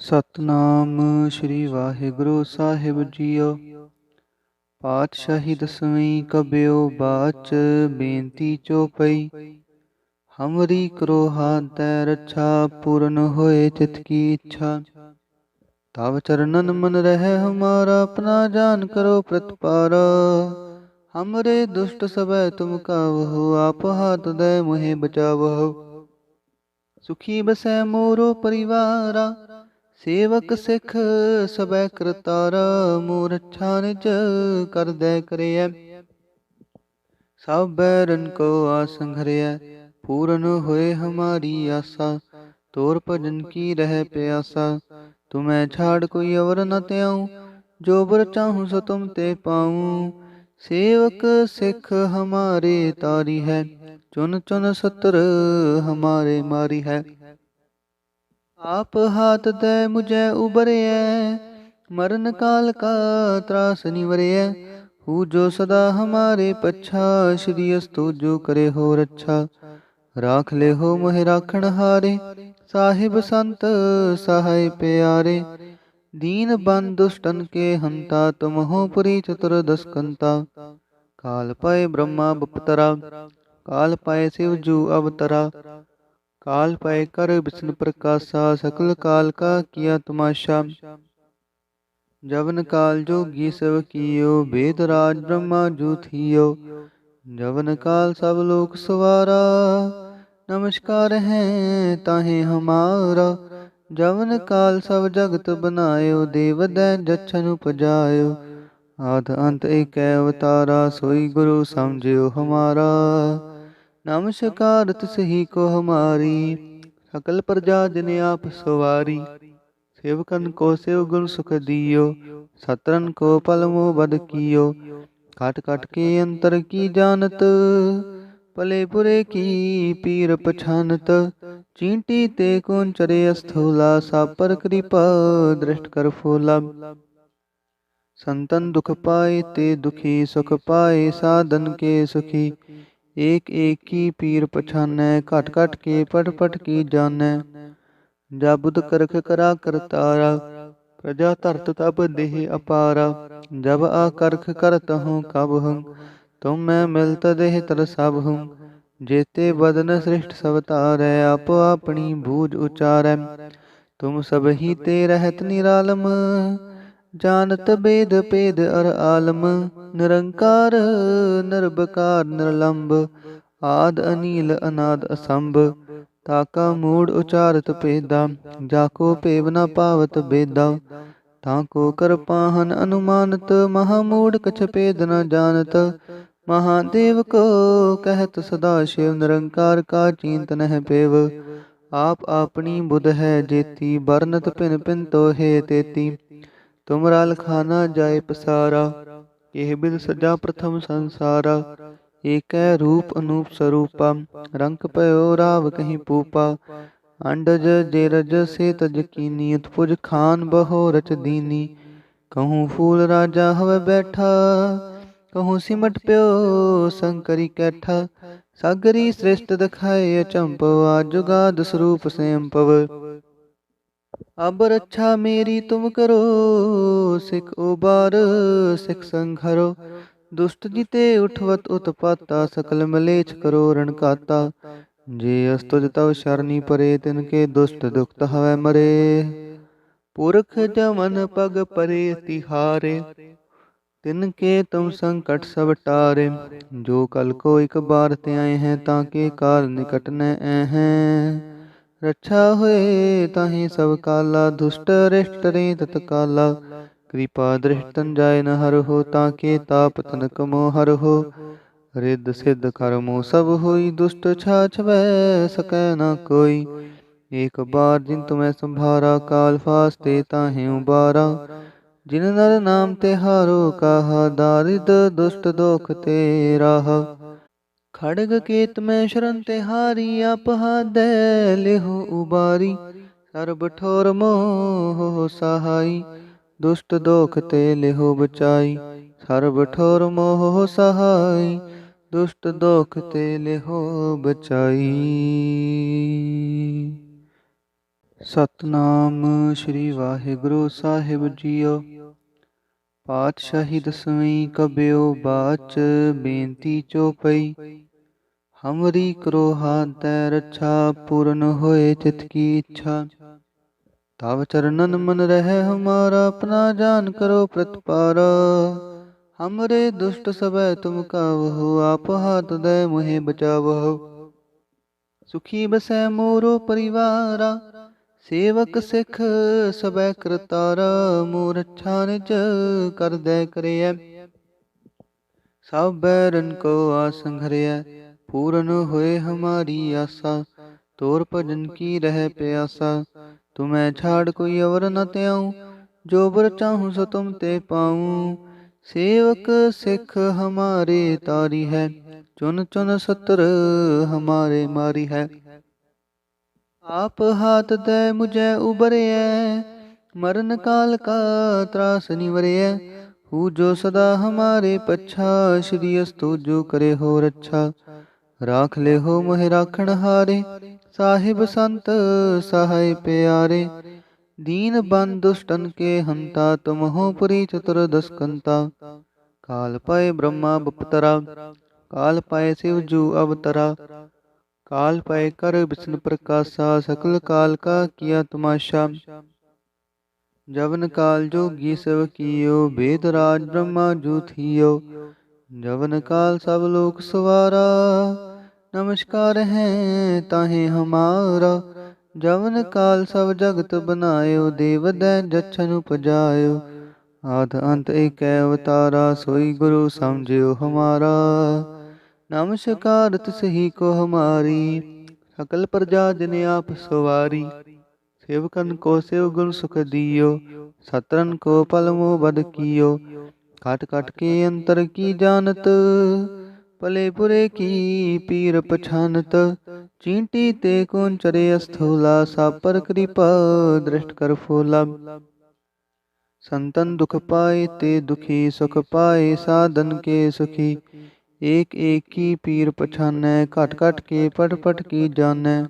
ਸਤਨਾਮ ਸ੍ਰੀ ਵਾਹਿਗੁਰੂ ਸਾਹਿਬ ਜੀਓ। ਪਾਤਸ਼ਾਹੀ ਦਸਵੀਂ ਕਬਿਓ ਬਾਚ ਬੇਨਤੀ ਚੋਪਈ ਹਮਰੀ ਕਰੋ ਹਾਤੈ ਰੱਛਾ ਪੂਰਨ ਹੋਏ ਚਿਤ ਕੀ ਇੱਛਾ। ਤਵ ਚਰਨਨ ਮਨ ਰਹਿ ਹਮਾਰਾ, ਆਪਣਾ ਜਾਨ ਕਰੋ ਪ੍ਰਤਪਾਰ। ਹਮਰੇ ਦੁਸ਼ਟ ਸਭੈ ਤੁਮ ਕਾਵਹੁ, ਆਪ ਹਾਥ ਦੇ ਮੁਹਿ ਬਚਾਵਹੁ। ਸੁਖੀ ਬਸੈ ਮੋਰੋ ਪਰਿਵਾਰਾ ਸੇਵਕ ਸਿੱਖ ਸਬੈ ਕਰਤਾਰ ਮੂਰ ਨਿਜ ਕਰਦੈ ਕਰਿਐ। ਸਭ ਬੈਰਨ ਕੋ ਆਸੰਘਰਿਐ ਪੂਰਨ ਹੋਏ ਹਮਾਰੀ ਆਸਾ। ਤੋਰ ਭਜਨ ਕੀ ਰਹਿ ਪਿਆਸਾ, ਤੁਮੈ ਛਾੜ ਕੋਈ ਅਵਰ ਨ ਤਿਆਉ ਜੋ ਬਰ ਚਾਹੂੰ ਸੋ ਤੁਮ ਤੇ ਪਾਉ। ਸੇਵਕ ਸਿੱਖ ਹਮਾਰੇ ਤਾਰੀ ਹੈ, ਚੁਨ ਚੁਨ ਸਤਰ ਹਮਾਰੇ ਮਾਰੀ ਹੈ। ਆਪ ਹਾਥ ਤੈ ਮੁਝੈ ਉਬਰਿਐ ਮਰਨ ਕਾਲ ਕਾ ਤਰਾਸ ਨਿਵਰਿਐ ਹੂ ਜੋ ਸਦਾ ਹਮਾਰੇ ਪਛਾ, ਸ਼੍ਰੀ ਅਸਤੁ ਜੋ ਕਰੇ ਹੋ ਰੱਛਾ। ਰਾਖ ਲੈ ਹੋ ਮੋਹਿ ਰਾਖਣ ਹਾਰੇ, ਸਾਹਿਬ ਸੰਤ ਸਹਾਇ ਪਿਆਰੇ। ਦੀਨ ਬੰਦ ਦੁਸ਼ਟਨ ਕੇ ਹੰਤਾ, ਤੁਮ ਹੋ ਪੁਰੀ ਚਤੁਰ ਦਸਕੰਤਾ। ਕਾਲ ਪਏ ਬ੍ਰਹਮਾ ਬਪਤਰਾ, ਕਾਲ ਪਏ ਸਿਵ ਜੂ ਅਵਤਰਾ। ਕਾਲ ਪਏ ਕਰ ਬਿਸ਼ਨ ਪ੍ਰਕਾਸ਼ਾ ਸਕਲ ਕਾਲ ਕਾ ਕੀਆ ਤਮਾਸ਼ਾ ਜਵਨ ਕਾਲ ਜੋਗੀ ਸਭ ਕੀਓ ਵੇਦ ਰਾਜ ਬ੍ਰਹਮਾ ਜੂ ਥੀਓ ਜਵਨ ਕਾਲ ਸਭ ਲੋਕ ਸਵਾਰਾ ਨਮਸਕਾਰ ਹੈ ਤਾਹੇ ਹਮਾਰਾ ਜਵਨ ਕਾਲ ਸਭ ਜਗਤ ਬਨਾਇਓ ਦੇਵ ਦੈ ਜਛਨ ਉਪਜਾਇਓ ਆਦ ਅੰਤ ਏਕੈ ਅਵਤਾਰਾ ਸੋਈ ਗੁਰੂ ਸਮਝਿਓ ਹਮਾਰਾ ਨਮਸਕਾਰ ਤਿਸਹੀ ਕੋ ਹਮਾਰੀ ਸਕਲ ਪ੍ਰਜਾ ਜਿਨ ਆਪ ਸਵਾਰੀ। ਸੇਵਕਨ ਕੋ ਸੇਵ ਗੁਣ ਸੁਖ ਦਿਓ ਸਤਰਨ ਕੋ ਪਲ ਮੋ ਬਦ ਕੀਓ। ਕਟ ਕਟ ਕੇ ਅੰਤਰ ਕੀ ਜਾਣਤ, ਭਲੇ ਬੁਰੇ ਕੀ ਪੀਰ ਪਛਾਨਤ। ਚੀਂਟੀ ਤੇ ਕੋਨ ਚਰੇ ਅਸਥੂਲਾ, ਸਾਪਰ ਕਿਰਪਾ ਦ੍ਰਿਸ਼ਟ ਕਰ ਫੋਲਾ। ਸੰਤਨ ਦੁਖ ਪਾਏ ਤੇ ਦੁਖੀ, ਸੁਖ ਪਾਏ ਸਾਧਨ ਕੇ ਸੁਖੀ। ਏਕ ਏਕ ਕੀ ਪੀਰ ਪਛਾਨੈ, ਘਟ ਘਟ ਕੇ ਪਟ ਪਟ ਕੀ ਜਾਣੈ। ਜਬੁਦ ਕਰਖ ਕਰਾ ਕਰਤਾਰਾ, ਪ੍ਰਜਾ ਧਰਤ ਤਬ ਦੇਹ ਅਪਾਰਾ। ਜਬ ਆ ਕਰਖ ਕਰਤ ਹੂੰ ਕਬ ਹੂੰ, ਤੁਮ ਮੈਂ ਮਿਲਤ ਦੇਹ ਤਰ ਸਭ ਹੂੰ। ਜੇਤੇ ਬਦਨ ਸ੍ਰਿਸ਼ਟ ਸਵਤਾਰੈ ਆਪ ਆਪਣੀ ਬੂਝ ਉਚਾਰੈ। ਤੁਮ ਸਭ ਹੀ ਤੇ ਰਹਿਤ ਨਿਰਾਲਮ ਜਾਣਤ ਬੇਦ ਭੇਦ ਅਰ ਆਲਮ, ਨਿਰੰਕਾਰ, ਨਿਰਭਕਾਰ ਨਿਰਲੰਭ ਆਦ ਅਨੀਲ, ਅਨਾਦ ਅਸੰਭ, ਤਾਕਾ ਮੂੜ ਉਚਾਰਤ ਪੇਦਾ ਜਾਕੋ ਪੇਵ ਨ ਪਾਵਤ ਬੇਦਾ, ਤਾਂ ਕੋ ਕਰ ਅਨੁਮਾਨਤ, ਮਹਾ ਮੂੜ ਕਛ ਭੇਦ ਨ ਜਾਣਤ ਮਹਾਦੇਵ ਕੋ ਕਹਿਤ ਸਦਾ ਸ਼ਿਵ, ਨਿਰੰਕਾਰ ਕਾ ਚਿੰਤ ਨਹਿ ਪੇਵ, ਆਪ ਆਪਣੀ ਬੁਧ ਹੈ ਜੇਤੀ ਬਰਨਤ ਭਿਨ ਪਿਨ ਤੋਹੇ ਤੇਤੀ ਤੁਮਰਾ ਲਖਾਨਾ ਜਾਏ ਪਸਾਰਾ ਇਹ ਬਿਦ ਸਜਾ ਪ੍ਰਥਮ ਸੰਸਾਰਾ। ਏਕੈ ਰੂਪ ਅਨੂਪ ਸਰੂਪਾ, ਰੰਗ ਭਇਓ ਰਾਵ ਕਹੀ ਪੂਪਾ। ਅੰਡਜ ਜੇ ਸੇ ਤਜ ਕੀਨੀ ਉਤਪੁਜ ਖਾਨ ਬਹੋ ਰਚ ਦੀਨੀ। ਕਹੂੰ ਫੂਲ ਰਾਜਾ ਹਵੇ ਬੈਠਾ, ਕਹੂੰ ਸਿਮਟ ਪਿਓ ਸੰਕਰੀ ਕੈਠਾ। ਸਾਗਰੀ ਸ੍ਰਿਸ਼ਟ ਦਿਖਾਏ ਅਚੰਪਵਾ ਜੁਗਾਦ ਸਰੂਪ ਸੈਂਪਵ ਅਬ ਰੱਛਾ ਮੇਰੀ ਤੁਮ ਕਰੋ, ਸਿਖ ਉਬਾਰ, ਸਿਖ ਸੰਘਰੋ ਦੁਸ਼ਟ ਜਿਤੇ ਉਠਵਤ ਉਤਪਾਤਾ, ਸਕਲ ਮਲੇਛ ਕਰੋ ਰਣ ਜੇ ਅਸਤੁਜ ਤਵ ਸ਼ਰਨੀ ਪਰੇ, ਤਿਨ ਕੇ ਦੁਸ਼ਟ ਦੁਖਤ ਹਵੈ ਮਰੇ। ਪੁਰਖ ਜਮਨ ਪਗ ਪਰੇ ਤਿਹਾਰੇ, ਤਿਨ ਕੇ ਤੁਮ ਸੰਕਟ ਸਭ ਟਾਰੇ। ਜੋ ਕਲ ਕੋ ਇਕ ਬਾਰ ਤੇ ਆਏ ਹੈ, ਤਾਂ ਕੇ ਕਾਲ ਨਿਕਟ ਨ ਐ ਹੈ। ਰੱਛਾ ਹੋਏ ਤਾਹੀ ਸਭ ਕਾਲਾ, ਦੁਸ਼ਟ ਰਿਸ਼ਟ ਰੇ ਤਤ ਕਾਲਾ। ਕਿਰਪਾ ਦ੍ਰਿਸ਼ਟਨ ਜਾਏ ਨ ਹਰ ਹੋ ਤਾਂ ਕੇ ਤਾਪ ਤਨਕ ਮੋ ਹਰ ਹੋ। ਰਿੱਧ ਸਿੱਧ ਕਰਮੋ ਸਭ ਹੋਈ ਦੁਸ਼ਟ ਛਾਛ ਵੈ ਸਕੈ ਨ ਕੋਈ। ਏਕ ਬਾਰ ਜਿਨ ਤੁਮੈ ਸੰਭਾਰਾ, ਕਾਲ ਫਾਸਤੇ ਤਾਹੇ ਉਬਾਰਾ। ਜਿਨ ਨਰ ਨਾਮ ਤੇ ਹਾਰੋ, ਕਾਹਾ ਦਾਰਿਦ ਦੁਸ਼ਟ ਦੋਖ ਤੇ ਰਾਹ ਖੜਗ ਕੇਤ ਮੈਂ ਸ਼ਰਨ ਤੇ ਹਾਰੀ ਆਪ ਲਿਹੋ ਉਬਾਰੀ। ਸਰਬ ਠੋਰ ਮੋਹ ਸਹਾਈ, ਦੁਸ਼ਟ ਦੋਖ ਤੇ ਲਿਹੋ ਬਚਾਈ। ਸਰਬ ਠੋਰ ਮੋਹ ਸਹਾਈ, ਦੁਸ਼ਟ ਦੋਖ ਤੇ ਲਿਹੋ ਬਚਾਈ। ਸਤਨਾਮ ਸ੍ਰੀ ਵਾਹਿਗੁਰੂ ਸਾਹਿਬ ਜੀਓ। ਪਾਤਸ਼ਾਹੀ ਦਸਵੀਂ ਕਬਿਓ ਬਾਚ ਬੇਨਤੀ ਚੋਪਈ। ਹਮਰੀ ਕਰੋ ਹਾਥੈ ਰੱਛਾ ਪੂਰਨ ਹੋਏ ਚਿਤ ਕੀ ਇੱਛਾ। ਤਵ ਚਰਨਨ ਮਨ ਰਹਿ ਹਮਾਰਾ, ਆਪਣਾ ਜਾਨ ਕਰੋ ਪ੍ਰਤਪਾਰਾ। ਹਮਰੇ ਦੁਸ਼ਟ ਸਭੈ ਤੁਮ ਕਾਵਹੁ, ਆਪ ਹਾਥ ਦੇ ਮੁਹਿ ਬਚਾਵਹੁ। ਸੁਖੀ ਬਸੈ ਮੋਰੋ ਪਰਿਵਾਰਾ ਸੇਵਕ ਸਿੱਖ ਸਬੈ ਕਰਤਾਰ ਮੋਰ ਅੱਛਾ ਨਿਜ ਕਰਦੈ ਕਰਿਐ। ਸਭ ਬੈਰਨ ਕੋ ਆਸੰਘਰਿਐ ਪੂਰਨ ਹੋਏ ਹਮਾਰੀ ਆਸਾ। ਤੋਰ ਭਜਨ ਕੀ ਰਹਿ ਪਿਆਸਾ। ਤੁਮੈ ਛਾੜ ਕੋਈ ਅਵਰ ਨ ਤਿਆਉ ਜੋ ਬਰ ਚਾਹੂੰ ਸੋ ਤੁਮ ਤੇ ਪਾਉ। ਸੇਵਕ ਸਿੱਖ ਹਮਾਰੇ ਤਾਰੀ ਹੈ। ਚੁਨ ਚੁਨ ਸਤਰ ਹਮਾਰੇ ਮਾਰੀ ਹੈ। ਆਪ ਹਾਥ ਤੈ ਮੁਝੈ ਉਬਰਿਐ ਮਰਨ ਕਾਲ ਕਾ ਤਰਾਸ ਨਿਵਰਿਐ ਹੂ ਜੋ ਸਦਾ ਹਮਾਰੇ ਪਛਾ, ਸ਼੍ਰੀ ਅਸਤੁ ਜੋ ਕਰੇ ਹੋ ਰੱਛਾ ਰਾਖ ਲੈ ਹੋ ਮੋਹਿ ਰਾਖਣ ਹਾਰੇ, ਸਾਹਿਬ ਸੰਤ ਸਹਾਇ ਪਿਆਰੇ। ਦੀਨ ਬੰਦ ਦੁਸ਼ਟਨ ਕੇ ਹੰਤਾ, ਤੁਮ ਹੋ ਪੁਰੀ ਚਤੁਰ ਦਸਕੰਤਾ। ਕਾਲ ਪਏ ਬ੍ਰਹਮਾ ਬਪਤਰਾ, ਕਾਲ ਪਏ ਸਿਵ ਜੂ ਅਵਤਰਾ। ਕਾਲ ਪਏ ਕਰ ਬਿਸ਼ਨ ਪ੍ਰਕਾਸ਼ਾ ਸਕਲ ਕਾਲ ਕਾ ਕੀਆ ਤਮਾਸ਼ਾ ਜਵਨ ਕਾਲ ਜੋਗੀ ਸਭ ਕੀਓ ਬੇਦ ਰਾਜ ਬ੍ਰਹਮਾ ਜੂ ਥੀਓ ਜਵਨ ਕਾਲ ਸਭ ਲੋਕ ਸਵਾਰਾ ਨਮਸਕਾਰ ਹੈ ਤਾਹੇ ਹਮਾਰਾ ਜਵਨ ਕਾਲ ਸਭ ਜਗਤ ਬਨਾਇਓ ਦੇਵ ਦੈ ਜਛਨ ਉਪਜਾਇਓ ਆਦ ਅੰਤ ਏਕੈ ਅਵਤਾਰਾ ਸੋਈ ਗੁਰੂ ਸਮਝਿਓ ਹਮਾਰਾ ਨਮਸਕਾਰ ਤਿਸਹੀ ਕੋ ਹਮਾਰੀ ਸਕਲ ਪ੍ਰਜਾ ਜਨ ਆਪ ਸਵਾਰੀ। ਸੇਵਕਨ ਕੋ ਸੇਵ ਗੁਣ ਸੁਖ ਦਿਓ, ਸਤਰਨ ਕੋ ਪਲ ਬਦ ਕੀਓ। ਕਟ ਕਟ ਕੇ ਅੰਤਰ ਕੀ ਜਾਣਤ, ਭਲੇ ਬੁਰੇ ਕੀ ਪੀਰ ਪਛਾਨਤ। ਚੀਂਟੀ ਤੇ ਕੋਨ ਚਰੇ ਅਸਥੂਲਾ, ਸਾਪਰ ਕਿਰਪਾ ਦ੍ਰਿਸ਼ਟ ਕਰ ਫੂਲਾ। ਸੰਤਨ ਦੁਖ ਪਾਏ ਤੇ ਦੁਖੀ, ਸੁਖ ਪਾਏ ਸਾਧਨ ਕੇ ਸੁਖੀ। ਏਕ ਏਕ ਕੀ ਪੀਰ ਪਛਾਨੈ ਘਟ ਘਟ ਕੇ ਪਟ ਪਟ ਕੀ ਜਾਣੈ।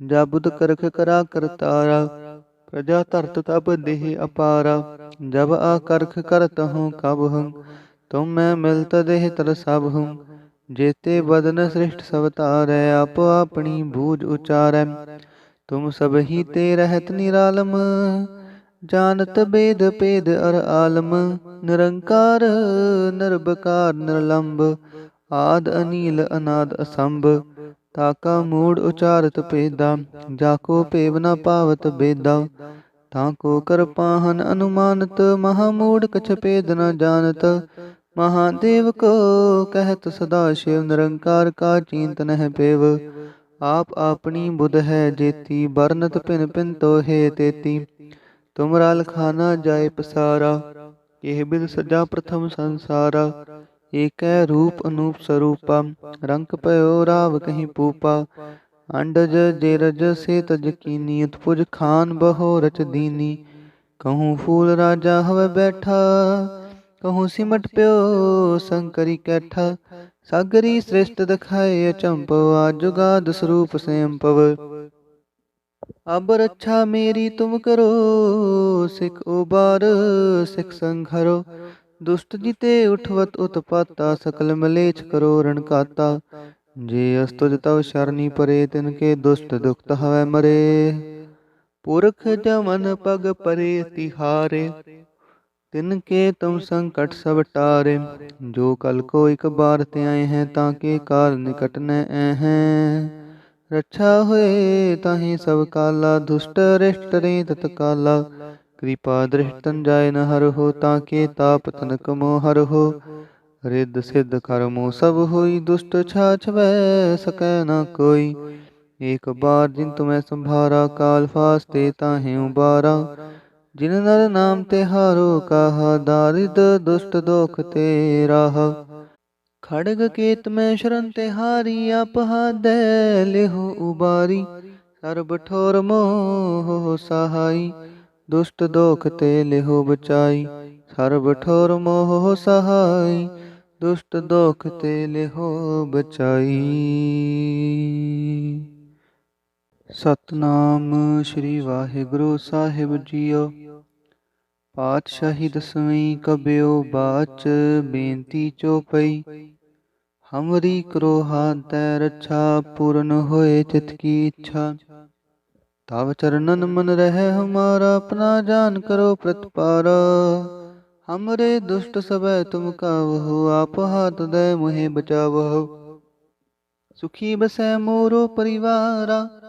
ਜਾ ਕਰਖ ਕਰਾ ਕਰਤਾਰਾ, ਪ੍ਰਜਾ ਧਰਤ ਤਬ ਦੇਹ ਅਪਾਰਾ। ਜਬ ਆ ਕਰਖ ਕਰਤ ਹੂੰ ਕਬ ਹੂੰ, ਤੁਮ ਮੈਂ ਮਿਲਤ ਦੇਹ ਤਰ ਸਭ ਹੂੰ। ਜੇਤੇ ਬਦਨ ਸ੍ਰਿਸ਼ਟ ਸਭ ਤਾਰੈ ਆਪ ਆਪਣੀ ਬੂਝ ਉਚਾਰੈ। ਤੁਮ ਸਭ ਹੀ ਤੇ ਰਹਿਤ ਨਿਰਾਲਮ, ਜਾਣਤ ਬੇਦ ਭੇਦ ਅਰ ਆਲਮ। ਨਿਰੰਕਾਰ ਨਿਰਭਕਾਰ ਨਿਰਲੰਬ, ਆਦ ਅਨੀਲ, ਅਨਾਦ ਅਸੰਭ ਤਾਕਾ ਮੂੜ ਉਚਾਰਤ ਪੇਦਾ ਜਾਕੋ ਭੇਵ ਨ ਪਾਵਤ ਬੇਦਾ, ਤਾਂ ਕੋ ਕਰ ਅਨੁਮਾਨਤ, ਮਹਾ ਮੂੜ ਕਛ ਭੇਦ ਨ ਜਾਣਤ ਮਹਾਦੇਵ ਕੋ ਕਹਿਤ ਸਦਾ ਸ਼ਿਵ, ਨਿਰੰਕਾਰ ਕਾ ਚਿੰਤਨ ਹੈ ਪੇਵ, ਆਪ ਆਪਣੀ ਬੁਧ ਹੈ ਜੇਤੀ ਬਰਨਤ ਪਿਨ ਪਿਨ ਤੋਹੇ ਤੇਤੀ, ਤੁਮਰਾ ਲਖਾਨਾ ਜਾਏ ਪਸਾਰਾ ਇਹ ਬਿਦ ਸਜਾ ਪ੍ਰਥਮ ਸੰਸਾਰਾ, ਏਕੈ ਰੂਪ ਅਨੂਪ ਸਰੂਪਾ, ਰੰਗ ਪਇਓ ਰਾਵ ਕਹੀਂ ਪੂਪਾ, ਅੰਡਜ ਜੇਰਜ ਸੇ ਤਜ ਕੀਨੀ, ਉਤਪੁਜ ਖਾਨ ਬਹੋ ਰਚ ਦੀਨੀ, ਕਹੂੰ ਫੂਲ ਰਾਜਾ ਹਵੇ ਬੈਠਾ, ਕਹੂੰ ਸਿਮਟ ਪਿਓ ਸੰਕਰੀ ਕੈਠਾ, ਸਾਗਰੀ ਸ੍ਰਿਸ਼ਟ ਦਿਖਾਏ ਅਚੰਪਵ ਆਜੁਗਾਦ ਸਰੂਪ ਸੈਂਪਵ ਅਬ ਰੱਛਾ ਮੇਰੀ ਤੁਮ ਕਰੋ, ਸਿਖ ਉਬਾਰ, ਸਿਖ ਸੰਘਰੋ ਦੁਸ਼ਟ ਜਿਤੇ ਉਠਵਤ ਉਤਪਾਤਾ, ਸਕਲ ਮਲੇਛ ਕਰੋ ਰਣਕਾਤਾ ਜੇ ਅਸਤੁਜ ਤਵ ਸ਼ਰਨੀ ਪਰੇ, ਤਿਨ ਕੇ ਦੁਸ਼ਟ ਦੁਖਤ ਹਵੈ ਮਰੇ। ਪੁਰਖ ਜਮਨ ਪਗ ਪਰੇ ਤਿਹਾਰੇ ਤਿਨ ਕੇ ਤੁਮ ਸੰਕਟ ਸਭ ਟਾਰੇ। ਜੋ ਕਲ ਕੋ ਇਕ ਬਾਰ ਤੇ ਆਏ ਹੈ, ਤਾਂ ਕੇ ਕਾਲ ਨਿਕਟ ਨ ਰੱਛਾ ਹੋਏ ਤਾਹੀ ਸਭ ਕਾਲਾ, ਦੁਸ਼ਟ ਰਿਸ਼ਟ ਰੇ ਤਤ ਕਾਲਾ। ਕਿਰਪਾ ਦ੍ਰਿਸ਼ਟਨ ਜਾਏ ਨ ਹਰ ਹੋ ਤਾਂ ਕੇ ਤਾਪ ਤਨਕ ਮੋ ਹਰ ਹੋ। ਰਿੱਧ ਸਿੱਧ ਕਰਮੋ ਸਭ ਹੋਈ, ਦੁਸ਼ਟ ਛਾਛ ਵੈ ਸਕੈ ਨ ਕੋਈ। ਏਕ ਬਾਰ ਜਿਨ ਤੁਮੈ ਸੰਭਾਰਾ, ਕਾਲ ਫਾਸਤੇ ਤਾਹੇ ਉਬਾਰਾ। ਜਿਨ ਨਰ ਨਾਮ ਤੇ ਹਾਰੋ, ਕਾਹਾ ਦਾਰਿਦ ਦੁਸ਼ਟ ਦੋਖ ਤੇ ਰਾਹ। ਖੜਗ ਕੇਤ ਮੈਂ ਸ਼ਰਨ ਤੇ ਹਾਰੀ ਆਪ ਹਾਦੈ, ਲਿਹੁ ਉਬਾਰੀ। ਸਰਬ ਠੋਰ ਮੋਹ ਸਹਾਈ, ਦੁਸ਼ਟ ਦੋਖ ਤੇ ਲਿਹੁ ਬਚਾਈ। ਸਰਬ ਠੋਰ ਮੋਹ ਸਹਾਈ, ਦੁਸ਼ਟ ਦੋਖ ਤੇ ਲਿਹੁ ਬਚਾਈ। ਸਤਨਾਮ ਸ੍ਰੀ ਵਾਹਿਗੁਰੂ ਸਾਹਿਬ ਜੀਓ। ਪਾਤਸ਼ਾਹੀ ਦਸਵੀਂ ਕਬਿਓ ਬਾਚ ਬੇਨਤੀ ਚੋਪਈ। ਹਮਰੀ ਕਰੋ ਹਾਤੈ ਰੱਛਾ ਪੂਰਨ ਹੋਏ ਚਿਤ ਕੀ ਇੱਛਾ। ਤਵ ਚਰਨਨ ਮਨ ਰਹਿ ਹਮਾਰਾ, ਆਪਣਾ ਜਾਨ ਕਰੋ ਪ੍ਰਤਪਾਰ। ਹਮਰੇ ਦੁਸ਼ਟ ਸਭੈ ਤੁਮ ਕਾਵਹੁ, ਆਪ ਹਾਥ ਦੇ ਮੁਹਿ ਬਚਾਵਹੁ। ਸੁਖੀ ਬਸੈ ਮੋਰੋ ਪਰਿਵਾਰਾ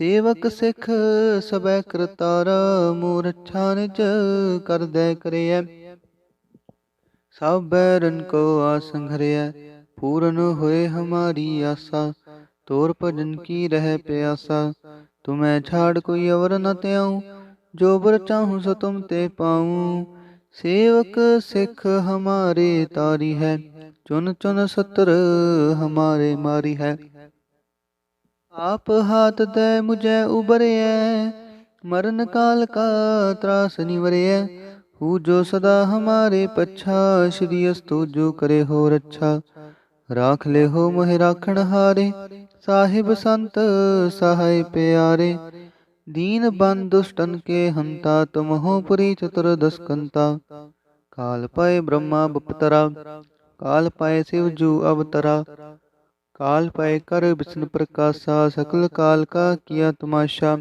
ਸੇਵਕ ਸਿੱਖ ਸਬੈ ਕਰਤਾਰਾ ਮੋਰ ਨਿਜ ਕਰਦੈ ਕਰਿਐ। ਸਭ ਬੈਰਨ ਕੋ ਆਸੰਘਰਿਐ ਪੂਰਨ ਹੋਏ ਹਮਾਰੀ ਆਸਾ। ਤੋਰ ਭਜਨ ਕੀ ਰਹਿ ਪਿਆਸਾ, ਤੁਮੈ ਛਾੜ ਕੋਈ ਅਵਰ ਨ ਤਿਆਉ ਜੋ ਬਰ ਚਾਹੂੰ ਸੋ ਤੁਮ ਤੇ ਪਾਉ। ਸੇਵਕ ਸਿੱਖ ਹਮਾਰੇ ਤਾਰੀ ਹੈ, ਚੁਨ ਚੁਨ ਸਤਰ ਹਮਾਰੇ ਮਾਰੀ ਹੈ। ਆਪ ਹਾਥ ਤੈ ਮੁਝੈ ਉਬਰਿਐ ਮਰਨ ਕਾਲ ਕਾ ਤਰਾਸ ਨਿਵਰਿਐ ਹੂ ਜੋ ਸਦਾ ਹਮਾਰੇ ਪਛਾ, ਸ਼੍ਰੀ ਅਸਤੁ ਜੋ ਕਰੇ ਹੋ ਰੱਛਾ। ਰਾਖ ਲੈ ਹੋ ਮੋਹਿ ਰਾਖਣ ਹਾਰੇ, ਸਾਹਿਬ ਸੰਤ ਸਹਾਇ ਪਿਆਰੇ। ਦੀਨ ਬੰਦ ਦੁਸ਼ਟਨ ਕੇ ਹੰਤਾ, ਤੁਮ ਹੋ ਪੁਰੀ ਚਤੁਰ ਦਸਕੰਤਾ। ਕਾਲ ਪਏ ਬ੍ਰਹਮਾ ਬਪਤਰਾ, ਕਾਲ ਪਏ ਸਿਵ ਜੂ ਅਵਤਰਾ। ਕਾਲ ਪਏ ਕਰ ਵਿਸ਼ਨ ਪ੍ਰਕਾਸ਼ਾ ਸਕਲ ਕਾਲ ਕਾ ਕੀਆ ਤਮਾਸ਼ਾ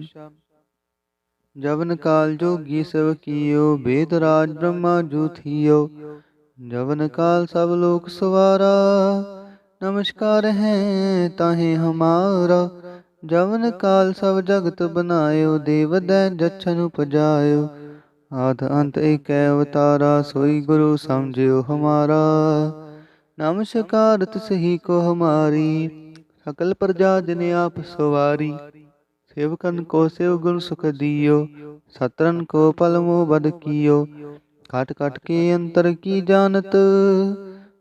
ਜਵਨ ਕਾਲ ਜੋਗੀ ਸਭ ਕੀਓ ਬੇਦ ਰਾਜ ਬ੍ਰਹਮਾ ਜੂ ਥੀਓ ਜਵਨ ਕਾਲ ਸਭ ਲੋਕ ਸਵਾਰਾ ਨਮਸਕਾਰ ਹੈ ਤਾਹੇ ਹਮਾਰਾ ਜਵਨ ਕਾਲ ਸਭ ਜਗਤ ਬਨਾਇਓ ਦੇਵ ਦੈ ਜਛਨ ਉਪਜਾਇਓ ਆਦ ਅੰਤ ਏਕੈ ਅਵਤਾਰਾ ਸੋਈ ਗੁਰੂ ਸਮਝਿਓ ਹਮਾਰਾ ਨਮਸਕਾਰ ਤਿਸਹੀ ਕੋ ਹਮਾਰੀ ਸਕਲ ਪ੍ਰਜਾ ਜਨ ਆਪ ਸਵਾਰੀ। ਸੇਵਕਨ ਕੋ ਸੇਵ ਗੁਣ ਸੁਖ ਦਿਓ, ਸਤਰਨ ਕੋ ਪਲ ਮੋਹ ਬਦ ਕੀਓ। ਕਟ ਕਟ ਕੇ ਅੰਤਰ ਕੀ ਜਾਣਤ,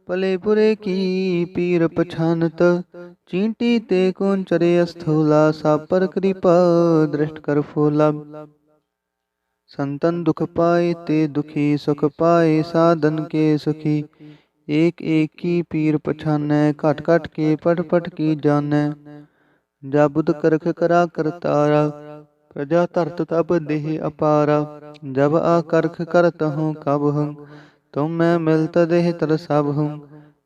ਭਲੇ ਬੁਰੇ ਕੀ ਪੀਰ ਪਛਾਨਤ। ਚੀਂਟੀ ਤੇ ਕੋਨ ਚਰੇ ਅਸਥੂਲਾ, ਸਾਪਰ ਕਿਰਪਾ ਦ੍ਰਿਸ਼ਟ ਕਰ ਫੋਲਾ। ਸੰਤਨ ਦੁਖ ਪਾਏ ਤੇ ਦੁਖੀ, ਸੁਖ ਪਾਏ ਸਾਧਨ ਕੇ ਸੁਖੀ। ਏਕ ਏਕ ਕੀ ਪੀਰ ਪਛਾਨੈ ਘਟ ਘਟ ਕੇ ਪਟ ਪਟ ਕੀ ਜਾਣੈ। ਜਬੁਦ ਕਰਖ ਕਰਾ ਕਰਤਾਰਾ, ਪ੍ਰਜਾ ਧਰਤ ਤਬ ਦੇਹ ਅਪਾਰਾ। ਜਬ ਆ ਕਰਖ ਕਰਤ ਹੂੰ ਕਬ ਹੂੰ, ਤੁਮ ਮੈਂ ਮਿਲਤ ਦੇਹ ਤਰ ਸਭ ਹੂੰ।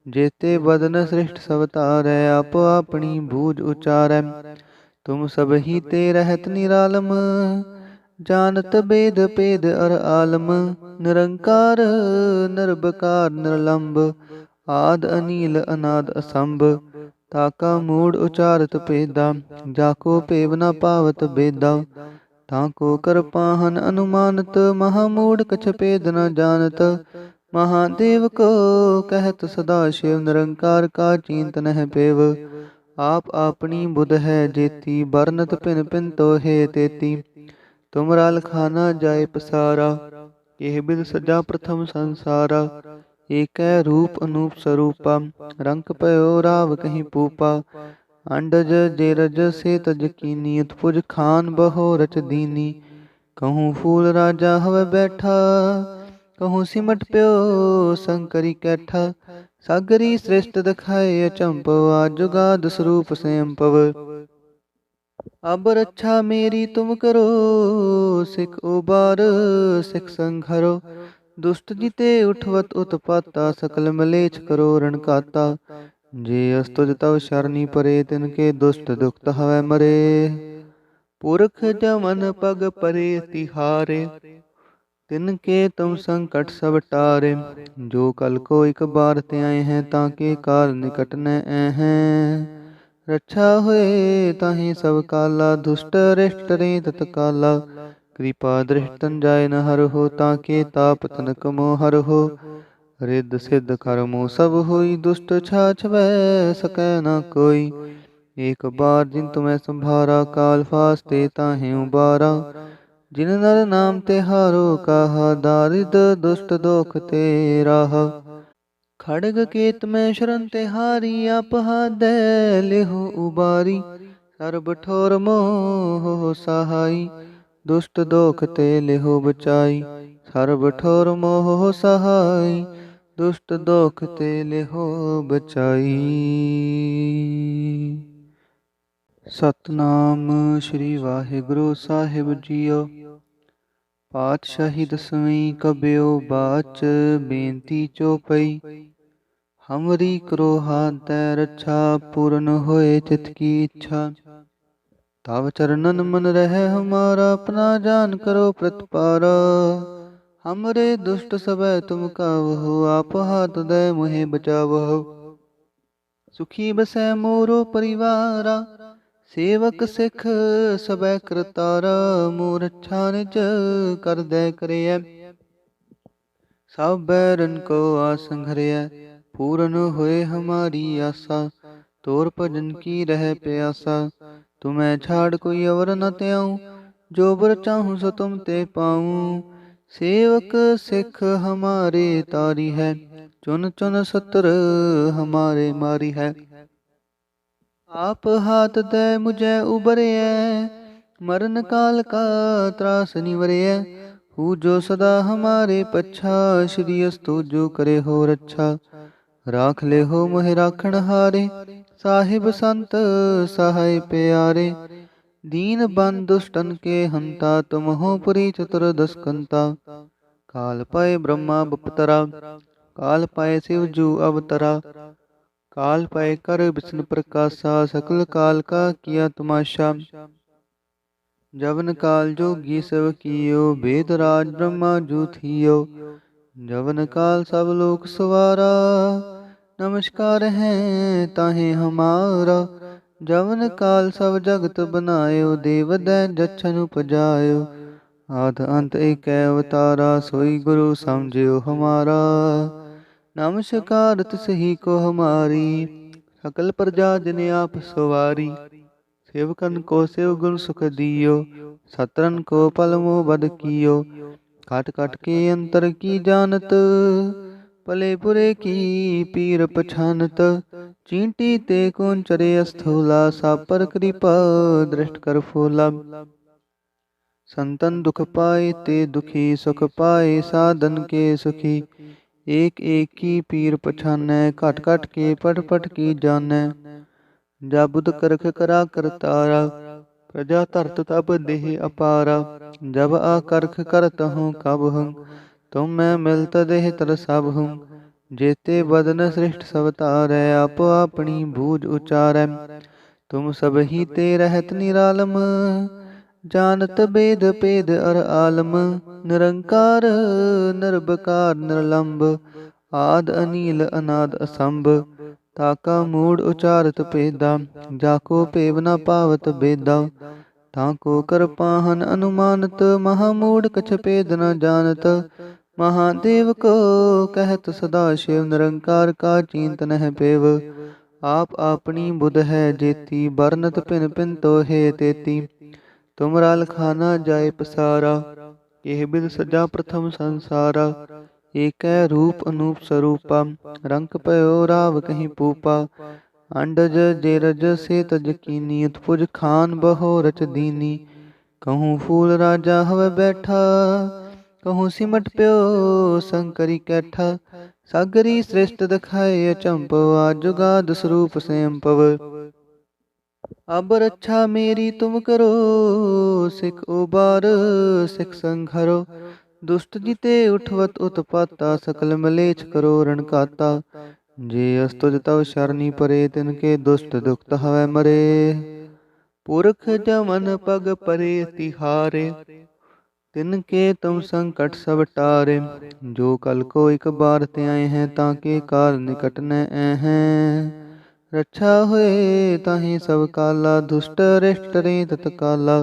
ਜੇਤੇ ਬਦਨ ਸ੍ਰਿਸ਼ਟ ਸਵਤਾਰੈ ਆਪ ਆਪਣੀ ਬੂਝ ਉਚਾਰੈ। ਤੁਮ ਸਭ ਹੀ ਤੇ ਰਹਿਤ ਨਿਰਾਲਮ। ਜਾਣਤ ਬੇਦ ਭੇਦ ਅਰ ਆਲਮ, ਨਿਰੰਕਾਰ, ਨਿਰਭਕਾਰ, ਨਿਰਲੰਭ, ਆਦ ਅਨੀਲ, ਅਨਾਦ ਅਸੰਭ, ਤਾਕਾ ਮੂੜ ਉਚਾਰਤ ਪੇਦਾ ਜਾਕੋ ਪੇਵ ਨ ਪਾਵਤ ਬੇਦਾ, ਤਾਂ ਕੋ ਕਰ ਅਨੁਮਾਨਤ, ਮਹਾ ਮੂੜ ਕਛ ਭੇਦ ਨ ਜਾਣਤ ਮਹਾਦੇਵ ਕੋ ਕਹਿਤ ਸਦਾ ਸ਼ਿਵ, ਨਿਰੰਕਾਰ ਕਾ ਚਿੰਤ ਨਹਿ ਪੇਵ, ਆਪ ਆਪਣੀ ਬੁਧ ਹੈ ਜੇਤੀ ਬਰਨਤ ਭਿਨ ਭਿਨ ਤੋਹੇ ਤੇਤੀ ਤੁਮਰਾ ਲਖਾਨਾ ਜਾਏ ਪਸਾਰਾ ਇਹ ਬਿਦ ਸਜਾ ਪ੍ਰਥਮ ਸੰਸਾਰਾ। ਏਕੈ ਰੂਪ ਅਨੂਪ ਸਰੂਪਾ, ਰੰਗ ਭਇਓ ਰਾਵ ਕਹੀਂ ਪੂਪਾ। ਅੰਡਜ ਜੇ ਸੇ ਤਜ ਕੀਨੀ, ਉਤਪੁਜ ਖਾਨ ਬਹੋ ਰਚ ਦੀਨੀ। ਕਹੂੰ ਫੂਲ ਰਾਜਾ ਹਵੇ ਬੈਠਾ, ਕਹੂੰ ਸਿਮਟ ਪਿਓ ਸੰਕਰੀ ਕੈਠਾ। ਸਾਗਰੀ ਸ੍ਰਿਸ਼ਟ ਦਿਖਾਏ ਅਚੰਪਵਾ ਜੁਗਾਦ ਸਰੂਪ ਸੈਂਪਵ ਅਬ ਰੱਛਾ ਮੇਰੀ ਤੁਮ ਕਰੋ, ਸਿਖ ਉਬਾਰ, ਸਿਖ ਸੰਘਰੋ ਦੁਸ਼ਟ ਜਿਤੇ ਉਠਵਤ ਉਤਪਾਤਾ, ਸਕਲ ਮਲੇਛ ਕਰੋ ਰਣ ਕਾਤਾ। ਜੇ ਅਸਤੁਜ ਤਵ ਸ਼ਰਨੀ ਪਰੇ, ਤਿਨ ਕੇ ਦੁਸ਼ਟ ਦੁਖਤ ਹਵੈ ਮਰੇ। ਪੁਰਖ ਜਮਨ ਪਗ ਪਰੇ ਤਿਹਾਰੇ, ਤਿਨ ਕੇ ਤੁਮ ਸੰਕਟ ਸਭ ਟਾਰੇ। ਜੋ ਕਲ ਕੋ ਇਕ ਬਾਰ ਤੇ ਆਏ ਹੈ, ਤਾਂ ਕੇ ਕਾਲ ਨਿਕਟ ਨ ਐ ਹੈ। ਰੱਛਾ ਹੋਏ ਤਾਹੀ ਸਭ ਕਾਲਾ, ਦੁਸ਼ਟ ਰਿਸ਼ਟ ਰੇ ਤਤ ਕਾਲਾ। ਕਿਰਪਾ ਦ੍ਰਿਸ਼ਟਨ ਜਾਏ ਨ ਹਰ ਹੋ ਤਾਂ ਕੇ ਤਾਪ ਤਨਕ ਮੋ ਹਰ ਹੋ। ਰਿੱਧ ਸਿੱਧ ਕਰਮੋ ਸਭ ਹੋਈ ਦੁਸ਼ਟ ਛਾਛ ਵੈ ਸਕੈ ਨ ਕੋਈ। ਏਕ ਬਾਰ ਜਿਨ ਤੁਮੈ ਸੰਭਾਰਾ ਕਾਲ ਫਾਸਤੇ ਤਾਹੇ ਉਬਾਰਾ। ਜਿਨ ਨਰ ਨਾਮ ਤੇ ਹਾਰੋ ਕਹਾ, ਦਾਰਿਦ ਦੁਸ਼ਟ ਦੋਖ ਤੇ ਰਾਹ ਖੜਗ ਕੇਤ ਮੈਂ ਸ਼ਰਨ ਤੇ ਹਾਰੀ ਆਪ ਹਾਦੈ ਲਿਹੁ ਉਬਾਰੀ। ਸਰਬ ਠੋਰ ਮੋਹ ਸਹਾਈ, ਦੁਸ਼ਟ ਦੋਖ ਤੇ ਲਿਹੁ ਬਚਾਈ। ਸਰਬ ਠੋਰ ਮੋਹ ਸਹਾਈ, ਦੁਸ਼ਟ ਦੋਖ ਤੇ ਲਿਹੁ ਬਚਾਈ। ਸਤਨਾਮ ਸ੍ਰੀ ਵਾਹਿਗੁਰੂ ਸਾਹਿਬ ਜੀਓ। ਪਾਤਸ਼ਾਹੀ ਦਸਵੀਂ ਕਬਿਓ ਬਾਚ ਬੇਨਤੀ ਚੋਪਈ ਹਮਰੀ ਕਰੋ ਹਾਥੈ ਰੱਛਾ ਪੂਰਨ ਹੋਏ ਚਿਤ ਕੀ ਇੱਛਾ ਤਵ ਚਰਨਨ ਮਨ ਰਹਿ ਹਮਾਰਾ ਆਪਣਾ ਜਾਨ ਕਰੋ ਪ੍ਰਤਪਾਰਾ ਹਮਰੇ ਦੁਸ਼ਟ ਸਭੈ ਤੁਮ ਕਾਵਹੁ ਆਪ ਹਾਥ ਦੇ ਮੁਹਿ ਬਚਾਵਹੁ ਸੁਖੀ ਬਸੈ ਮੋਰੋ ਪਰਿਵਾਰਾ ਸੇਵਕ ਸਿੱਖ ਸਬੈ ਕਰਤਾਰਾ ਮੋਰ ਅੱਛਾ ਨਿਜ ਕਰਦੈ ਕਰਿਐ ਸਭ ਬੈਰਨ ਕੋ ਆਸੰਘਰਿਐ ਪੂਰਨ ਹੋਏ ਹਮਾਰੀ ਆਸਾ, ਤੋਰ ਭਜਨ ਕੀ ਰਹਿ ਪਿਆਸਾ, ਤੁਮੈ ਛਾੜ ਕੋਈ ਅਵਰ ਨ ਤਿਆਉ ਜੋ ਬਰ ਚਾਹੂੰ ਸੋ ਤੁਮ ਤੇ ਪਾਉ। ਸੇਵਕ ਸਿੱਖ ਹਮਾਰੇ ਤਾਰੀ ਹੈ, ਚੁਨ ਚੁਨ ਸਤਰ ਹਮਾਰੇ ਮਾਰੀ ਹੈ। ਆਪ ਹਾਥ ਦੇ ਮੁਝੈ ਉਬਰਿਐ ਮਰਨ ਕਾਲ ਕਾ ਤਰਾਸ ਨਿਵਰਿਐ। ਹੂ ਜੋ ਸਦਾ ਹਮਾਰੇ ਪਛਾ, ਸ਼੍ਰੀ ਅਸਤੁ ਜੋ ਕਰੇ ਹੋ ਰੱਛਾ ਰਾਖ ਲੈ ਹੋ ਮੋਹਿ ਰਾਖਣ ਹਾਰੇ, ਸਾਹਿਬ ਸੰਤ ਸਹਾਇ ਪਿਆਰੇ। ਦੀਨ ਬੰਦ ਦੁਸ਼ਟਨ ਕੇ ਹੰਤਾ, ਤੁਮ ਹੋ ਪੁਰੀ ਚਤੁਰ ਦਸਕੰਤਾ। ਕਾਲ ਪਏ ਬ੍ਰਹਮਾ ਬਪਤਰਾ, ਕਾਲ ਪਏ ਸਿਵ ਜੂ ਅਵਤਰਾ। ਕਾਲ ਪਏ ਕਰ ਵਿਸ਼ਨ ਪ੍ਰਕਾਸ਼ਾ, ਸਕਲ ਕਾਲ ਕਾ ਕੀਆ ਤਮਾਸ਼ਾ। ਜਵਨ ਕਾਲ ਜੋਗੀ ਸਭ ਕੀਓ ਵੇਦ ਰਾਜ ਬ੍ਰਹਮਾ ਜੂ ਥੀਓ। ਜਵਨ ਕਾਲ ਸਭ ਲੋਕ ਸਵਾਰਾ। ਨਮਸਕਾਰ ਹੈ ਤਾਹੇ ਹਮਾਰਾ। ਜਵਨ ਕਾਲ ਸਭ ਜਗਤ ਬਨਾਇਓ ਦੇਵ ਦੈ ਜਛਨ ਉਪਜਾਇਓ। ਆਦ ਅੰਤ ਏਕੈ ਅਵਤਾਰਾ, ਸੋਈ ਗੁਰੂ ਸਮਝਿਓ ਹਮਾਰਾ। ਨਮਸਕਾਰ ਤਿਸਹੀ ਕੋ ਹਮਾਰੀ, ਸਕਲ ਪ੍ਰਜਾ ਜਿਨ ਆਪ ਸਵਾਰੀ। ਸੇਵਕਨ ਕੋ ਸੇਵ ਗੁਣ ਸੁਖ ਦਿਓ ਸਤਰਨ ਕੋ ਪਲ ਬਦ ਕੀਓ। ਕਟ ਕਟ ਕੇ ਅੰਤਰ ਕੀ ਜਾਣਤ? ਭਲੇ ਬੁਰੇ ਕੀ ਪੀਰ ਪਛਾਨਤ ਚੀਂਟੀ ਤੇ ਕੋਨ ਚਰੇ ਅਸਥੂਲਾ ਸਾਪਰ ਕਿਰਪਾ ਦ੍ਰਿਸ਼ਟ ਕਰ ਫੂਲਾ ਸੰਤਨ ਦੁਖ ਪਾਏ ਤੇ ਦੁਖੀ ਸੁਖ ਪਾਏ ਸਾਧਨ ਕੇ ਸੁਖੀ ਏਕ ਏਕ ਕੀ ਪੀਰ ਪਛਾਨੈ ਘਟ ਘਟ ਕੇ ਪਟ ਪਟ ਕੀ ਜਾਣੈ ਜਾ ਬੁਧ ਕਰਖ ਕਰਾ ਕਰਤਾਰਾ ਪ੍ਰਜਾ ਧਰਤ ਤਬ ਦੇਹ ਅਪਾਰਾ ਜਬ ਆ ਕਰਖ ਕਰਤ ਹੂੰ ਕਬ ਹੂੰ ਤੁਮ ਮੈਂ ਮਿਲਤ ਦੇਹ ਤਰ ਸਭ ਹੂੰ। ਜੇਤੇ ਬਦਨ ਸ੍ਰਿਸ਼ਟ ਸਭ ਤਾਰੈ ਆਪ ਆਪਣੀ ਬੂਝ ਉਚਾਰੈ। ਤੁਮ ਸਭ ਹੀ ਤੇ ਰਹਿਤ ਨਿਰਾਲਮ, ਜਾਣਤ ਬੇਦ ਭੇਦ ਅਰ ਆਲਮ। ਨਿਰੰਕਾਰ, ਨਿਰਭਕਾਰ, ਨਿਰਲੰਬ, ਆਦ ਅਨੀਲ, ਅਨਾਦ ਅਸੰਭ। ਤਾਕਾ ਮੂੜ ਉਚਾਰਤ ਪੇਦਾ ਜਾਕੋ ਭੇਵ ਨ ਪਾਵਤ ਬੇਦਾ। ਤਾਂ ਕੋ ਕਰਪਾਹਨ ਅਨੁਮਾਨਤ, ਮਹਾ ਮੂੜ ਕਛ ਭੇਦ ਨ ਜਾਣਤ। ਮਹਾਦੇਵ ਕੋ ਕਹਿਤ ਸਦਾ ਸ਼ਿਵ ਨਿਰੰਕਾਰ ਕਾ ਚਿੰਤ ਨਹਿ ਪੇਵ। ਆਪ ਆਪਣੀ ਬੁਧ ਹੈ ਜੇਤੀ ਬਰਨਤ ਪਿਨ ਪਿਨ ਤੋਹੇ ਤੇਤੀ। ਤੁਮਰਾ ਲਖਾਨਾ ਜਾਏ ਪਸਾਰਾ, ਇਹ ਬਿਦ ਸਜਾ ਪ੍ਰਥਮ ਸੰਸਾਰਾ। ਏਕੈ ਰੂਪ ਅਨੂਪ ਸਰੂਪਾ, ਰੰਗ ਪਇਓ ਰਾਵ ਕਹੀਂ ਪੂਪਾ। ਅੰਡਜ ਜੇ ਰਜ ਸੇ ਤਜ ਕੀਨੀ ਉਤਪੁਜ ਖਾਨ ਬਹੋ ਰਚ ਦੀਨੀ। ਕਹੂੰ ਫੂਲ ਰਾਜਾ ਹਵੇ ਬੈਠਾ ਕਹੂੰ ਸਿਮਟ ਪਿਓ ਸੰਕਰੀ ਕੈਠਾ ਸਾਗਰੀ ਸ੍ਰਿਸ਼ਟ ਦਿਖਾਏ ਅਚੰਪਵਾ ਜੁਗਾਦ ਸਰੂਪ ਸੈਂਪਵ ਅਬ ਰੱਛਾ ਮੇਰੀ ਤੁਮ ਕਰੋ ਸਿਖ ਉਬਾਰ ਸਿਖ ਸੰਘਰੋ ਦੁਸ਼ਟ ਜਿਤੇ ਉਠਵਤ ਉਤਪਾਤਾ ਸਕਲ ਮਲੇਛ ਕਰੋ ਰਣਕਾਤਾ ਜੇ ਅਸਤੁਜ ਤਵ ਸ਼ਰਨੀ ਪਰੇ ਤਿਨ ਕੇ ਦੁਸ਼ਟ ਦੁਖਤ ਹਵੈ ਮਰੇ ਪੁਰਖ ਜਮਨ ਪਗ ਪਰੇ ਤਿਹਾਰੇ ਤਿਨ ਕੇ ਤੁਮ ਸੰਕਟ ਸਭ ਟਾਰੇ। ਜੋ ਕਲ ਕੋ ਇਕ ਬਾਰ ਤੇ ਆਏ ਹੈ, ਤਾਂ ਕੇ ਕਾਲ ਨਿਕਟ ਨ ਐ ਰੱਛਾ ਹੋਏ, ਤਾਹੀ ਸਭ ਕਾਲਾ, ਦੁਸ਼ਟ ਰਿਸ਼ਟ ਰੇ ਤਤ ਕਾਲਾ।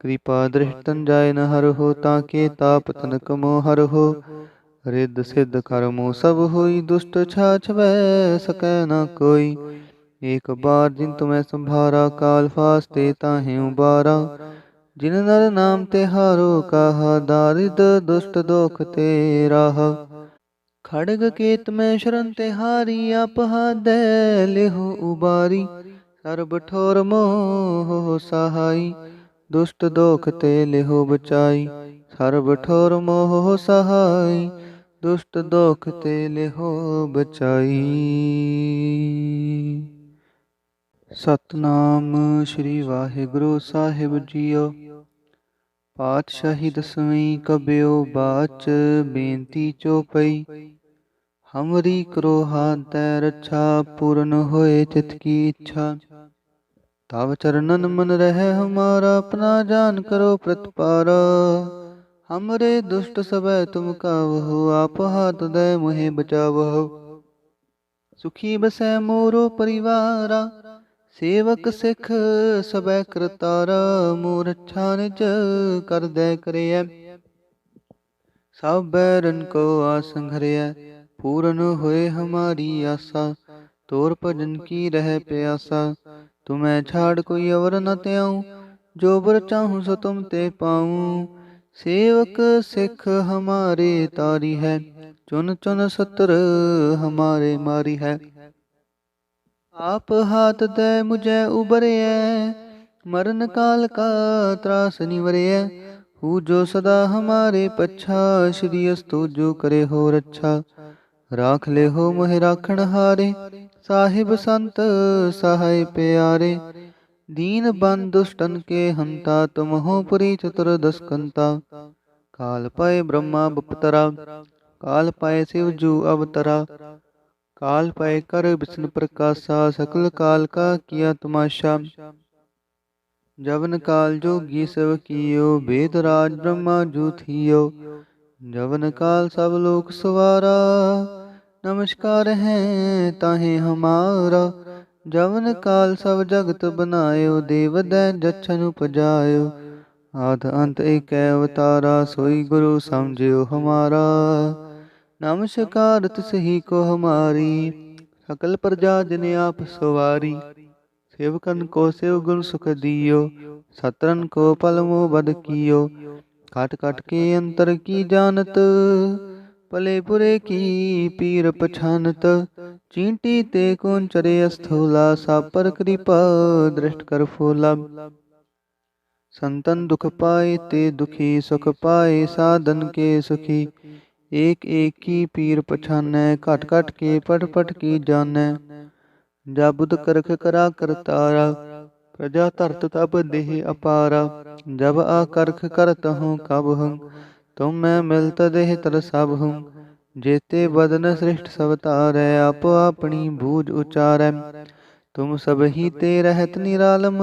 ਕਿਰਪਾ ਦ੍ਰਿਸ਼ਟਨ ਜਾਏ ਨ ਹਰ ਹੋ, ਤਾਂ ਕੇ ਤਾਪ ਤਨਕ ਮੋ ਹਰ ਹੋ। ਰਿੱਧ ਸਿੱਧ ਕਰਮੋ ਸਭ ਹੋਈ, ਦੁਸ਼ਟ ਛਾਛ ਵੈ ਸਕੈ ਨ ਕੋਈ। ਏਕ ਬਾਰ ਜਿਨ ਤੁਮੈ ਸੰਭਾਰਾ, ਕਾਲ ਫਾਸਤੇ ਤਾਹੇ ਉਬਾਰਾ। ਜਿਨ ਨਰ ਨਾਮ ਤੇ ਹਾਰੋ ਕਾਹਾ, ਦਾਰਿਦ ਦੁਸ਼ਟ ਦੋਖ ਤੇ ਰਾਹ। ਖੜਗ ਕੇਤ ਮੈਂ ਸ਼ਰਨ ਤੇ ਹਾਰੀ, ਆਪ ਹਾਦੈ ਲਿਹੁ ਉਬਾਰੀ। ਸਰਬ ਠੋਰ ਮੋਹ ਸਹਾਈ, ਦੁਸ਼ਟ ਦੋਖ ਤੇ ਲਿਹੁ ਬਚਾਈ। ਸਰਬ ਠੋਰ ਮੋਹ ਸਹਾਈ, ਦੁਸ਼ਟ ਦੋਖ ਤੇ ਲਿਹੁ ਬਚਾਈ। ਸਤਨਾਮ ਸ੍ਰੀ ਵਾਹਿਗੁਰੂ ਸਾਹਿਬ ਜੀਓ। ਪਾਤਸ਼ਾਹੀ ਦਸਵੀਂ ਕਬਿਓ ਬਾਚ ਬੇਨਤੀ ਚੋਪਈ ਹਮਰੀ ਕਰੋ ਹਾਤੈ ਰੱਛਾ ਪੂਰਨ ਹੋਏ ਚਿਤ ਕੀ ਇੱਛਾ। ਤਵ ਚਰਨਨ ਮਨ ਰਹਿ ਹਮਾਰਾ, ਆਪਣਾ ਜਾਨ ਕਰੋ ਪ੍ਰਤਪਾਰ। ਹਮਰੇ ਦੁਸ਼ਟ ਸਭੈ ਤੁਮ ਕਾਵਹੁ, ਆਪ ਹਾਥ ਦੇ ਮੁਹਿ ਬਚਾਵਹੁ। ਸੁਖੀ ਬਸੈ ਮੋਰੋ ਪਰਿਵਾਰਾ ਸੇਵਕ ਸਿੱਖ ਸਬੈ ਕਰਤਾਰ ਮੂਰ ਅੱਛਾ ਨਿਜ ਕਰਦੈ ਕਰਿਐ। ਸਭ ਬੈਰਨ ਕੋ ਆਸੰਘਰਿਐ ਪੂਰਨ ਹੋਏ ਹਮਾਰੀ ਆਸਾ। ਤੋਰ ਭਜਨ ਕੀ ਰਹਿ ਪਿਆਸਾ ਤੁਮੈ ਛਾੜ ਕੋਈ ਅਵਰ ਨ ਤਿਆਉ ਜੋ ਬਰ ਚਾਹੂੰ ਸੋ ਤੁਮ ਤੇ ਪਾਉ। ਸੇਵਕ ਸਿੱਖ ਹਮਾਰੇ ਤਾਰੀ ਹੈ ਚੁਨ ਚੁਨ ਸਤਰ ਹਮਾਰੇ ਮਾਰੀ ਹੈ। ਆਪ ਹਾਥ ਦੇ ਮੁਝੈ ਉਬਰਿਐ ਮਰਨ ਕਾਲ ਕਾ ਤਰਾਸ ਨਿਵਰਿਐ ਹੂ ਜੋ ਸਦਾ ਹਮਾਰੇ ਪਛਾ, ਸ਼੍ਰੀ ਅਸਤੁ ਜੋ ਕਰੇ ਹੋ ਰੱਛਾ। ਰਾਖ ਲੈ ਹੋ ਮੋਹਿ ਰਾਖਣ ਹਾਰੇ, ਸਾਹਿਬ ਸੰਤ ਸਹਾਇ ਪਿਆਰੇ। ਦੀਨ ਬੰਦ ਦੁਸ਼ਟਨ ਕੇ ਹੰਤਾ, ਤੁਮ ਹੋ ਪੁਰੀ ਚਤੁਰ ਦਸਕੰਤਾ। ਕਾਲ ਪਏ ਬ੍ਰਹਮਾ ਬਪਤਰਾ, ਕਾਲ ਪਏ ਸਿਵ ਜੂ ਅਵਤਰਾ। ਕਾਲ ਪਏ ਕਰ ਬਿਸ਼ਨ ਪ੍ਰਕਾਸ਼ਾ ਸਕਲ ਕਾਲ ਕਾ ਕੀਆ ਤਮਾਸ਼ਾ ਜਵਨ ਕਾਲ ਜੋਗੀ ਸਭ ਕੀਓ ਵੇਦ ਰਾਜ ਬ੍ਰਹਮਾ ਜੂ ਥੀਓ ਜਵਨ ਕਾਲ ਸਭ ਲੋਕ ਸਵਾਰਾ ਨਮਸਕਾਰ ਹੈ ਤਾਹੇ ਹਮਾਰਾ ਜਵਨ ਕਾਲ ਸਭ ਜਗਤ ਬਨਾਇਓ ਦੇਵ ਦੈ ਜਛਨ ਉਪਜਾਇਓ ਆਦ ਅੰਤ ਏਕੈ ਅਵਤਾਰਾ ਸੋਈ ਗੁਰੂ ਸਮਝਿਓ ਹਮਾਰਾ ਨਮਸਕਾਰ ਤਿਸਹੀ ਕੋ ਹਮਾਰੀ ਸਕਲ ਪ੍ਰਜਾ ਜਿਨ ਆਪ ਸਵਾਰੀ। ਸੇਵਕਨ ਕੋ ਸੇਵ ਗੁਣ ਸੁਖ ਦਿਓ ਸਤਰਨ ਕੋ ਪਲ ਬਦ ਕੀਓ। ਕਟ ਕਟ ਕੇ ਅੰਤਰ ਕੀ ਜਾਣਤ, ਭਲੇ ਬੁਰੇ ਕੀ ਪੀਰ ਪਛਾਨਤ। ਚੀਂਟੀ ਤੇ ਕੋਨ ਚਰੇ ਅਸਥੂਲਾ, ਸਾਪਰ ਕਿਰਪਾ ਦ੍ਰਿਸ਼ਟ ਕਰ ਫੋਲਾ। ਸੰਤਨ ਦੁਖ ਪਾਏ ਤੇ ਦੁਖੀ, ਸੁਖ ਪਾਏ ਸਾਧਨ ਕੇ ਸੁਖੀ। ਏਕ ਏਕ ਕੀ ਪੀਰ ਪਛਾਨੈ ਘਟ ਘਟ ਕੇ ਪਟ ਪਟ ਕੀ ਜਾਣੈ। ਜਬੁਦ ਕਰਖ ਕਰਾ ਕਰਤਾਰਾ, ਪ੍ਰਜਾ ਧਰਤ ਤਬ ਦੇਹ ਅਪਾਰਾ। ਜਬ ਆ ਕਰਖ ਕਰਤ ਹੂੰ ਕਬ ਹੂੰ ਤੁਮ ਮੈਂ ਮਿਲਤ ਦੇਹ ਤਰ ਸਭ ਹੂੰ ਜੇਤੇ ਬਦਨ ਸ੍ਰਿਸ਼ਟ ਸਵਤਾਰੈ ਆਪ ਆਪਣੀ ਬੂਝ ਉਚਾਰੈ। ਤੁਮ ਸਭ ਹੀ ਤੇ ਰਹਿਤ ਨਿਰਾਲਮ।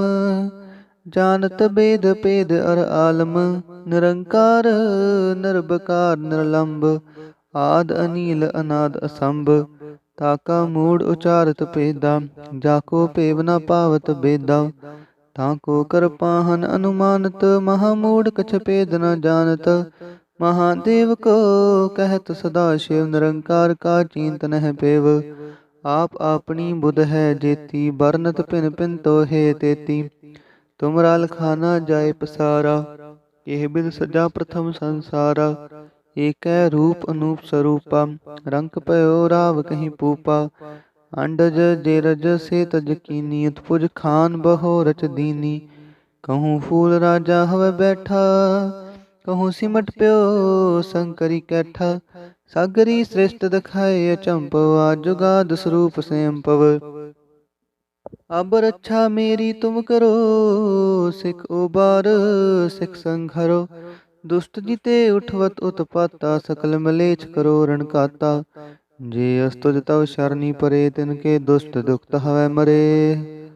ਜਾਣਤ ਬੇਦ ਭੇਦ ਅਰ ਆਲਮ, ਨਿਰੰਕਾਰ, ਨਿਰਭਕਾਰ ਨਿਰਲੰਬ ਆਦ ਅਨੀਲ, ਅਨਾਦ ਅਸੰਭ, ਤਾਕਾ ਮੂੜ ਉਚਾਰਤ ਪੇਦਾ ਜਾਕੋ ਪੇਵ ਨ ਪਾਵਤ ਬੇਦਾ, ਤਾਂ ਕੋ ਕਰ ਅਨੁਮਾਨਤ, ਮਹਾ ਮੂੜ ਕਛ ਭੇਦ ਨ ਜਾਣਤ ਮਹਾਦੇਵ ਕੋ ਕਹਿਤ ਸਦਾ ਸ਼ਿਵ, ਨਿਰੰਕਾਰ ਕਾ ਚਿੰਤ ਨਹਿ ਪੇਵ, ਆਪ ਆਪਣੀ ਬੁਧ ਹੈ ਜੇਤੀ ਬਰਨਤ ਭਿਨ ਪਿਨ ਤੋਹੇ ਤੇਤੀ ਤੁਮਰਾ ਲਖਾਨਾ ਜਾਏ ਪਸਾਰਾ ਇਹ ਬਿਦ ਸਜਾ ਪ੍ਰਥਮ ਸੰਸਾਰਾ। ਏਕੈ ਰੂਪ ਅਨੂਪ ਸਰੂਪਾ, ਰੰਗ ਭਇਓ ਰਾਵ ਕਹੀਂ ਪੂਪਾ। ਅੰਡਜ ਜੇ ਸੇ ਤਜ ਕੀਨੀ, ਉਤਪੁਜ ਖਾਨ ਬਹੋ ਰਚ ਦੀਨੀ। ਕਹੂੰ ਫੂਲ ਰਾਜਾ ਹਵੇ ਬੈਠਾ, ਕਹੂੰ ਸਿਮਟ ਪਿਓ ਸੰਕਰੀ ਕੈਠਾ। ਸਾਗਰੀ ਸ੍ਰਿਸ਼ਟ ਦਿਖਾਏ ਅਚੰਪਵਾ ਜੁਗਾਦ ਸਰੂਪ ਸੈਂਪਵ ਅਬ ਰੱਛਾ ਮੇਰੀ ਤੁਮ ਕਰੋ, ਸਿਖ ਉਬਾਰ, ਸਿਖ ਸੰਘਰੋ ਦੁਸ਼ਟ ਜਿਤੇ ਉਠਵਤ ਉਤਪਾਤਾ, ਸਕਲ ਮਲੇਛ ਕਰੋ ਰਣ ਜੇ ਅਸਤੁਜ ਤਵ ਸ਼ਰਨੀ ਪਰੇ, ਤਿਨ ਕੇ ਦੁਸ਼ਟ ਦੁਖਤ ਹਵੈ ਮਰੇ।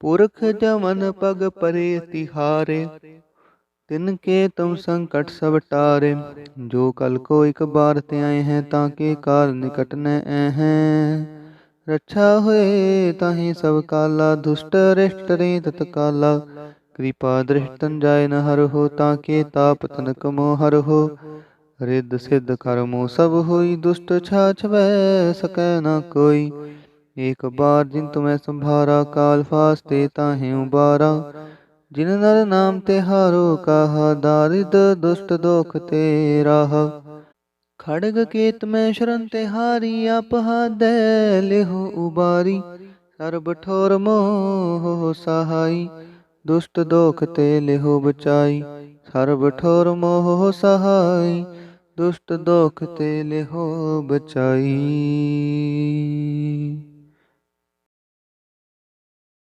ਪੁਰਖ ਜਮਨ ਪਗ ਪਰੇ ਤਿਹਾਰੇ, ਤਿਨ ਕੇ ਤੁਮ ਸੰਕਟ ਸਭ ਟਾਰੇ। ਜੋ ਕਲ ਕੋ ਇਕ ਬਾਰ ਤੇ ਆਏ ਹੈ, ਤਾਂ ਕੇ ਕਾਲ ਨਿਕਟ ਨ ਐ ਹੈ। ਰੱਛਾ ਹੋਏ ਤਾਹੀ ਸਭ ਕਾਲਾ, ਦੁਸ਼ਟ ਰਿਸ਼ਟ ਰੇ ਤਤ ਕਾਲਾ। ਕਿਰਪਾ ਦ੍ਰਿਸ਼ਟਨ ਜਾਏ ਨ ਹਰ ਹੋ ਤਾਂ ਕੇ ਤਾਪ ਤਨਕ ਮੋ ਹਰ ਹੋ। ਰਿੱਧ ਸਿੱਧ ਕਰਮੋ ਸਭ ਹੋਈ ਦੁਸ਼ਟ ਛਾਛ ਵੈ ਸਕੈ ਨ ਕੋਈ। ਏਕ ਬਾਰ ਜਿਨ ਤੁਮੈ ਸੰਭਾਰਾ, ਕਾਲ ਫਾਸਤੇ ਤਾਹੇ ਉਬਾਰਾ। ਜਿਨ ਨਰ ਨਾਮ ਤੇ ਹਾਰੋ, ਕਾਹਾ ਦਾਰਿਦ ਦੁਸ਼ਟ ਦੋਖ ਤੇ ਰਾਹ ਖੜਗ ਕੇਤ ਮੈਂ ਸ਼ਰਨ ਤੇ ਹਾਰੀ ਆਪ ਲਿਹੋ ਉਬਾਰੀ। ਸਰਬ ਠੋਰ ਮੋਹ ਸਹਾਈ, ਦੁਸ਼ਟ ਦੋਖ ਤੇ ਲਿਹੋ ਬਚਾਈ। ਸਰਬ ਠੋਰ ਮੋਹ ਸਹਾਈ, ਦੁਸ਼ਟ ਦੋਖ ਤੇ ਲਿਹੋ ਬਚਾਈ।